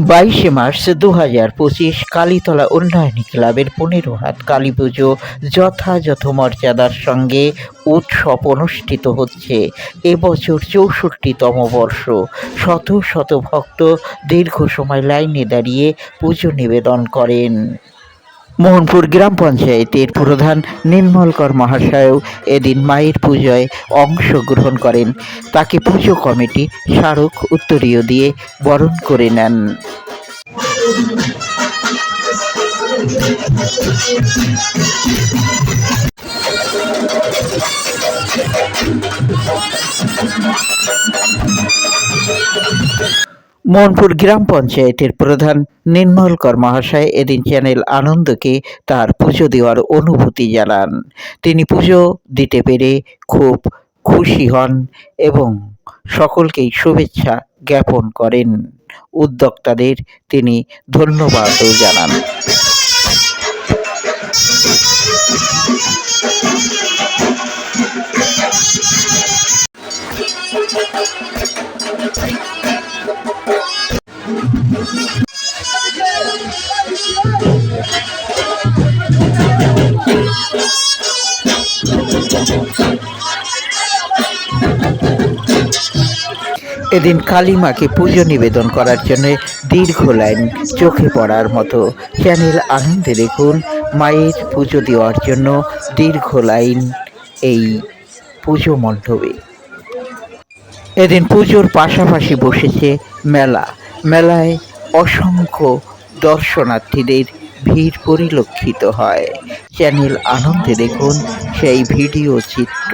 বাইশে মার্চ দু হাজার পঁচিশ কালীতলা উন্নয়নী ক্লাবের পনেরো হাত কালী পুজো যথাযথ মর্যাদার সঙ্গে উৎসব অনুষ্ঠিত হচ্ছে। এবছর চৌষট্টিতম বর্ষ। শত শত ভক্ত দীর্ঘ সময় লাইনে দাঁড়িয়ে পুজো নিবেদন করেন। মোহনপুর গ্রাম পঞ্চায়েতের প্রধান নির্মলকর মহাশয়ও এদিন মায়ের পুজোয় অংশগ্রহণ করেন। তাকে পুজো কমিটি স্মারক উত্তরীয় দিয়ে বরণ করে নেন। মোহনপুর গ্রাম পঞ্চায়েতের প্রধান নির্মলকর মহাশয় এদিন চ্যানেল আনন্দকে তার পুজো দেওয়ার অনুভূতি জানান। তিনি পুজো দিতে পেরে খুব খুশি হন এবং সকলকেই শুভেচ্ছা জ্ঞাপন করেন। উদ্যোক্তাদের তিনি ধন্যবাদও জানান। এদিন কালীমাকে পুজো নিবেদন করার জন্য দীর্ঘ লাইন চোখে পড়ার মতো চ্যানেল আনন্দে দেখুন, মায়ের পুজো দেওয়ার জন্য দীর্ঘ লাইন এই পুজো মণ্ডপে। এদিন পুজোর পাশাপাশি বসেছে মেলা। মেলায় অসংখ্য দর্শনার্থীদের ভিড় পরিলক্ষিত হয়। চ্যানেল আনন্দে দেখুন সেই ভিডিও চিত্র।